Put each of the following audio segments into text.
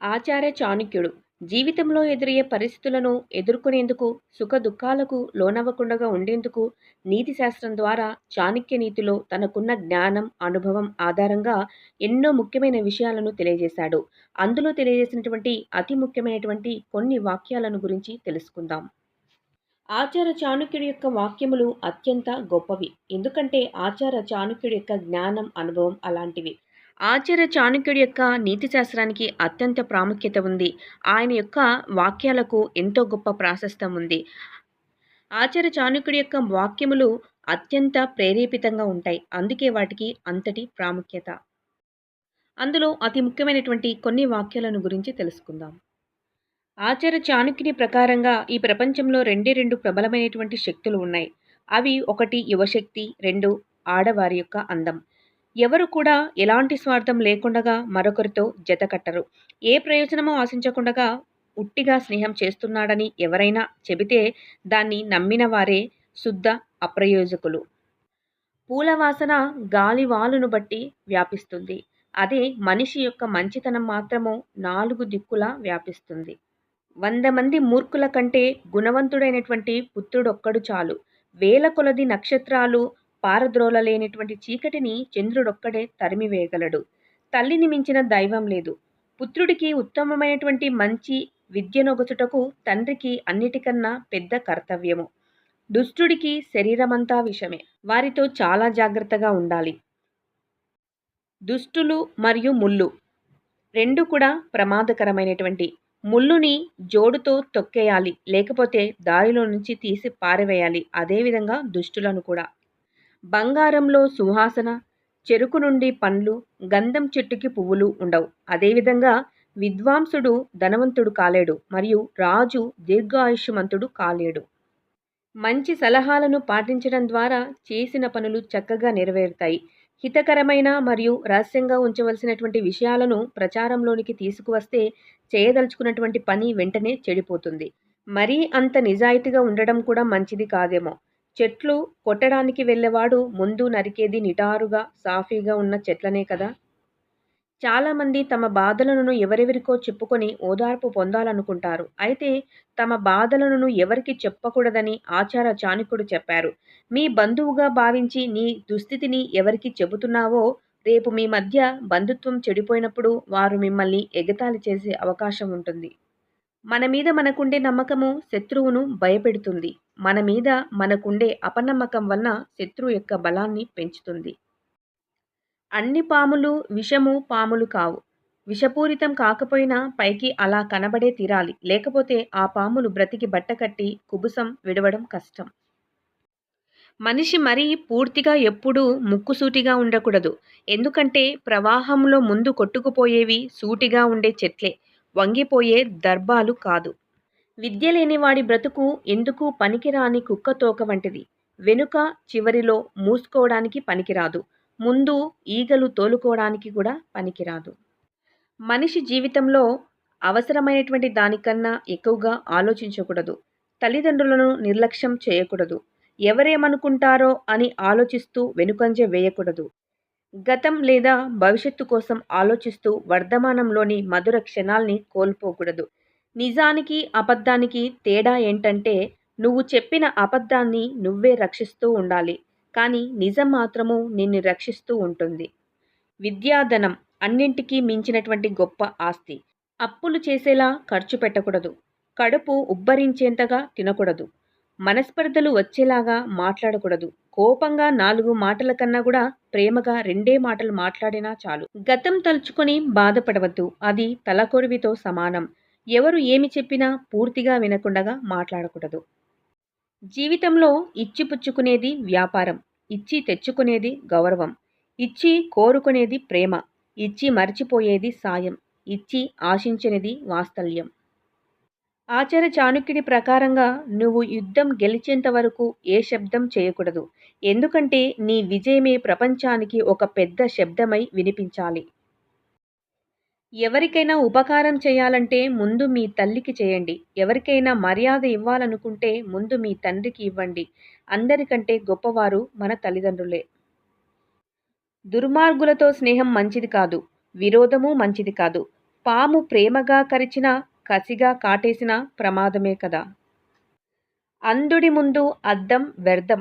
ఆచార్య చాణుక్యుడు. జీవితంలో ఎదురయ్యే పరిస్థితులను ఎదుర్కొనేందుకు సుఖ దుఃఖాలకు లోనవ్వకుండా ఉండేందుకు నీతి శాస్త్రం ద్వారా చాణక్య నీతిలో తనకున్న జ్ఞానం అనుభవం ఆధారంగా ఎన్నో ముఖ్యమైన విషయాలను తెలియజేశాడు. అందులో తెలియజేసినటువంటి అతి ముఖ్యమైనటువంటి కొన్ని వాక్యాలను గురించి తెలుసుకుందాం. ఆచార చాణుక్యుడి యొక్క వాక్యములు అత్యంత గొప్పవి. ఎందుకంటే ఆచార చాణుక్యుడి యొక్క జ్ఞానం అనుభవం అలాంటివి. ఆచార్య చాణుక్యుడి యొక్క నీతి శాస్త్రానికి అత్యంత ప్రాముఖ్యత ఉంది. ఆయన యొక్క వాక్యాలకు ఎంతో గొప్ప ప్రాశస్తం ఉంది. ఆచార్య చాణుక్యుడి యొక్క వాక్యములు అత్యంత ప్రేరేపితంగా ఉంటాయి. అందుకే వాటికి అంతటి ప్రాముఖ్యత. అందులో అతి ముఖ్యమైనటువంటి కొన్ని వాక్యాలను గురించి తెలుసుకుందాం. ఆచార్య చాణుక్యుని ప్రకారంగా ఈ ప్రపంచంలో రెండే రెండు ప్రబలమైనటువంటి శక్తులు ఉన్నాయి. అవి ఒకటి యువశక్తి రెండు ఆడవారి యొక్క అందం. ఎవరు కూడా ఎలాంటి స్వార్థం లేకుండా మరొకరితో జత కట్టరు. ఏ ప్రయోజనమో ఆశించకుండా ఉట్టిగా స్నేహం చేస్తున్నాడని ఎవరైనా చెబితే దాన్ని నమ్మిన వారే శుద్ధ అప్రయోజకులు. పూల వాసన గాలివాలును బట్టి వ్యాపిస్తుంది. అదే మనిషి యొక్క మంచితనం మాత్రము నాలుగు దిక్కులా వ్యాపిస్తుంది. వంద మంది మూర్ఖుల కంటే గుణవంతుడైనటువంటి పుత్రుడొక్కడు చాలు. వేల కొలది నక్షత్రాలు పారద్రోలలేనటువంటి చీకటిని చంద్రుడొక్కడే తరిమివేయగలడు. తల్లిని మించిన దైవం లేదు. పుత్రుడికి ఉత్తమమైనటువంటి మంచి విద్యనొగచుటకు తండ్రికి అన్నిటికన్నా పెద్ద కర్తవ్యము. దుష్టుడికి శరీరమంతా విషమే. వారితో చాలా జాగ్రత్తగా ఉండాలి. దుష్టులు మరియు ముళ్ళు రెండు కూడా ప్రమాదకరమైనటువంటి. ముళ్ళుని జోడుతో తొక్కేయాలి. లేకపోతే దారిలో నుంచి తీసి పారవేయాలి. అదేవిధంగా దుష్టులను కూడా. బంగారంలో సువాసన చెరుకు నుండి పండ్లు గంధం చెట్టుకి పువ్వులు ఉండవు. అదేవిధంగా విద్వాంసుడు ధనవంతుడు కాలేడు మరియు రాజు దీర్ఘాయుష్యమంతుడు కాలేడు. మంచి సలహాలను పాటించడం ద్వారా చేసిన పనులు చక్కగా నెరవేరుతాయి. హితకరమైన మరియు రహస్యంగా ఉంచవలసినటువంటి విషయాలను ప్రచారంలోనికి తీసుకువస్తే చేయదలుచుకున్నటువంటి పని వెంటనే చెడిపోతుంది. మరీ అంత నిజాయితీగా ఉండడం కూడా మంచిది కాదేమో. చెట్లు కొట్టడానికి వెళ్ళేవాడు ముందు నరికేది నిటారుగా సాఫీగా ఉన్న చెట్లనే కదా. చాలామంది తమ బాధలను ఎవరెవరికో చెప్పుకొని ఓదార్పు పొందాలనుకుంటారు. అయితే తమ బాధలను ఎవరికి చెప్పకూడదని ఆచార చాణికుడు చెప్పారు. మీ బంధువుగా భావించి నీ దుస్థితిని ఎవరికి చెబుతున్నావో రేపు మీ మధ్య బంధుత్వం చెడిపోయినప్పుడు వారు మిమ్మల్ని ఎగతాళి చేసే అవకాశం ఉంటుంది. మన మీద మనకుండే నమ్మకము శత్రువును భయపెడుతుంది. మన మీద మనకుండే అపనమ్మకం వలన శత్రువు యొక్క బలాన్ని పెంచుతుంది. అన్ని పాములు విషము పాములు కావు. విషపూరితం కాకపోయినా పైకి అలా కనబడే తీరాలి. లేకపోతే ఆ పాములు బ్రతికి బట్టకట్టి కుబుసం విడవడం కష్టం. మనిషి మరీ పూర్తిగా ఎప్పుడూ ముక్కుసూటిగా ఉండకూడదు. ఎందుకంటే ప్రవాహంలో ముందు కొట్టుకుపోయేవి సూటిగా ఉండే చెట్లే. వంగిపోయే దర్భాలు కాదు. విద్య లేనివాడి బ్రతుకు ఎందుకు పనికిరాని కుక్కతోక వంటిది? వెనుక చివరిలో మూసుకోవడానికి పనికిరాదు. ముందు ఈగలు తోలుకోవడానికి కూడా పనికిరాదు. మనిషి జీవితంలో అవసరమైనటువంటి దానికన్నా ఎక్కువగా ఆలోచించకూడదు. తల్లిదండ్రులను నిర్లక్ష్యం చేయకూడదు. ఎవరేమనుకుంటారో అని ఆలోచిస్తూ వెనుకంజ వేయకూడదు. గతం లేదా భవిష్యత్తు కోసం ఆలోచిస్తూ వర్ధమానంలోని మధుర క్షణాల్ని కోల్పోకూడదు. నిజానికి అబద్ధానికి తేడా ఏంటంటే నువ్వు చెప్పిన అబద్ధాన్ని నువ్వే రక్షిస్తూ ఉండాలి. కానీ నిజం మాత్రము నిన్ను రక్షిస్తూ ఉంటుంది. విద్యాధనం అన్నింటికీ మించినటువంటి గొప్ప ఆస్తి. అప్పులు చేసేలా ఖర్చు పెట్టకూడదు. కడుపు ఉబ్బరించేంతగా తినకూడదు. మనస్పర్ధలు వచ్చేలాగా మాట్లాడకూడదు. కోపంగా నాలుగు మాటల కన్నా కూడా ప్రేమగా రెండే మాటలు మాట్లాడినా చాలు. గతం తలుచుకొని బాధపడవద్దు. అది తలకొరివితో సమానం. ఎవరు ఏమి చెప్పినా పూర్తిగా వినకుండగా మాట్లాడకూడదు. జీవితంలో ఇచ్చిపుచ్చుకునేది వ్యాపారం. ఇచ్చి తెచ్చుకునేది గౌరవం. ఇచ్చి కోరుకునేది ప్రేమ. ఇచ్చి మర్చిపోయేది సాయం. ఇచ్చి ఆశించినది వాత్సల్యం ఆచార చాణుక్యుడి ప్రకారంగా నువ్వు యుద్ధం గెలిచేంత వరకు ఏ శబ్దం చేయకూడదు. ఎందుకంటే నీ విజయమే ప్రపంచానికి ఒక పెద్ద శబ్దమై వినిపించాలి. ఎవరికైనా ఉపకారం చేయాలంటే ముందు మీ తల్లికి చేయండి. ఎవరికైనా మర్యాద ఇవ్వాలనుకుంటే ముందు మీ తండ్రికి ఇవ్వండి. అందరికంటే గొప్పవారు మన తల్లిదండ్రులే. దుర్మార్గులతో స్నేహం మంచిది కాదు. విరోధము మంచిది కాదు. పాము ప్రేమగా కరిచినా కసిగా కాటేసిన ప్రమాదమే కదా. అంధుడి ముందు అద్దం వ్యర్థం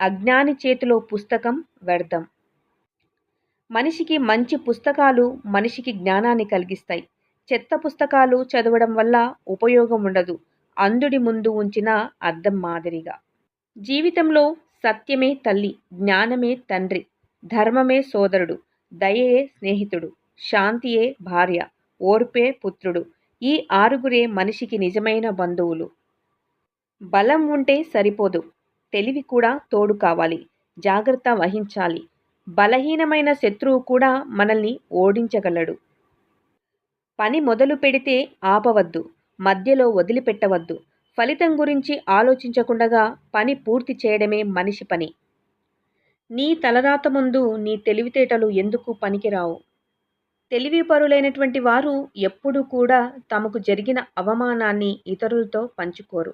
అజ్ఞాని చేతిలో పుస్తకం వ్యర్థం. మనిషికి మంచి పుస్తకాలు మనిషికి జ్ఞానాన్ని కలిగిస్తాయి. చెత్త పుస్తకాలు చదవడం వల్ల ఉపయోగం ఉండదు. అంధుడి ముందు ఉంచిన అద్దం మాదిరిగా. జీవితంలో సత్యమే తల్లి జ్ఞానమే తండ్రి ధర్మమే సోదరుడు దయయే స్నేహితుడు శాంతియే భార్య ఓర్పే పుత్రుడు ఈ ఆరుగురే మనిషికి నిజమైన బంధువులు. బలం ఉంటే సరిపోదు. తెలివి కూడా తోడు కావాలి. జాగ్రత్త వహించాలి. బలహీనమైన శత్రువు కూడా మనల్ని ఓడించగలడు. పని మొదలు పెడితే ఆపవద్దు. మధ్యలో వదిలిపెట్టవద్దు. ఫలితం గురించి ఆలోచించకుండగా పని పూర్తి చేయడమే మనిషి పని. నీ తలరాత ముందు నీ తెలివితేటలు ఎందుకు పనికిరావు? తెలివిపరులైనటువంటి వారు ఎప్పుడూ కూడా తమకు జరిగిన అవమానాన్ని ఇతరులతో పంచుకోరు.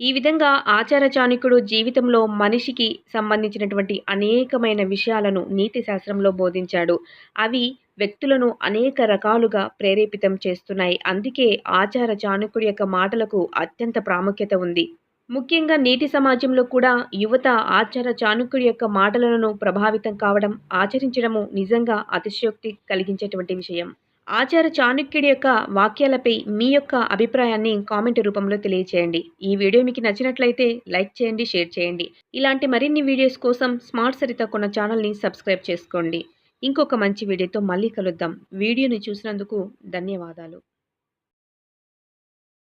ఈ విధంగా ఆచార చాణుకుడు జీవితంలో మనిషికి సంబంధించినటువంటి అనేకమైన విషయాలను నీతి శాస్త్రంలో బోధించాడు. అవి వ్యక్తులను అనేక రకాలుగా ప్రేరేపితం చేస్తున్నాయి. అందుకే ఆచార చాణుకుడి యొక్క మాటలకు అత్యంత ప్రాముఖ్యత ఉంది. ముఖ్యంగా నేటి సమాజంలో కూడా యువత ఆచార చాణుక్యుడి యొక్క మాటలను ప్రభావితం కావడం ఆచరించడము నిజంగా అతిశయోక్తి కలిగించేటువంటి విషయం. ఆచార చాణుక్యుడి యొక్క వాక్యాలపై మీ యొక్క అభిప్రాయాన్ని కామెంట్ రూపంలో తెలియచేయండి. ఈ వీడియో మీకు నచ్చినట్లయితే లైక్ చేయండి షేర్ చేయండి. ఇలాంటి మరిన్ని వీడియోస్ కోసం స్మార్ట్ సరిత కొన్న ఛానల్ని సబ్స్క్రైబ్ చేసుకోండి. ఇంకొక మంచి వీడియోతో మళ్ళీ కలుద్దాం. వీడియోని చూసినందుకు ధన్యవాదాలు.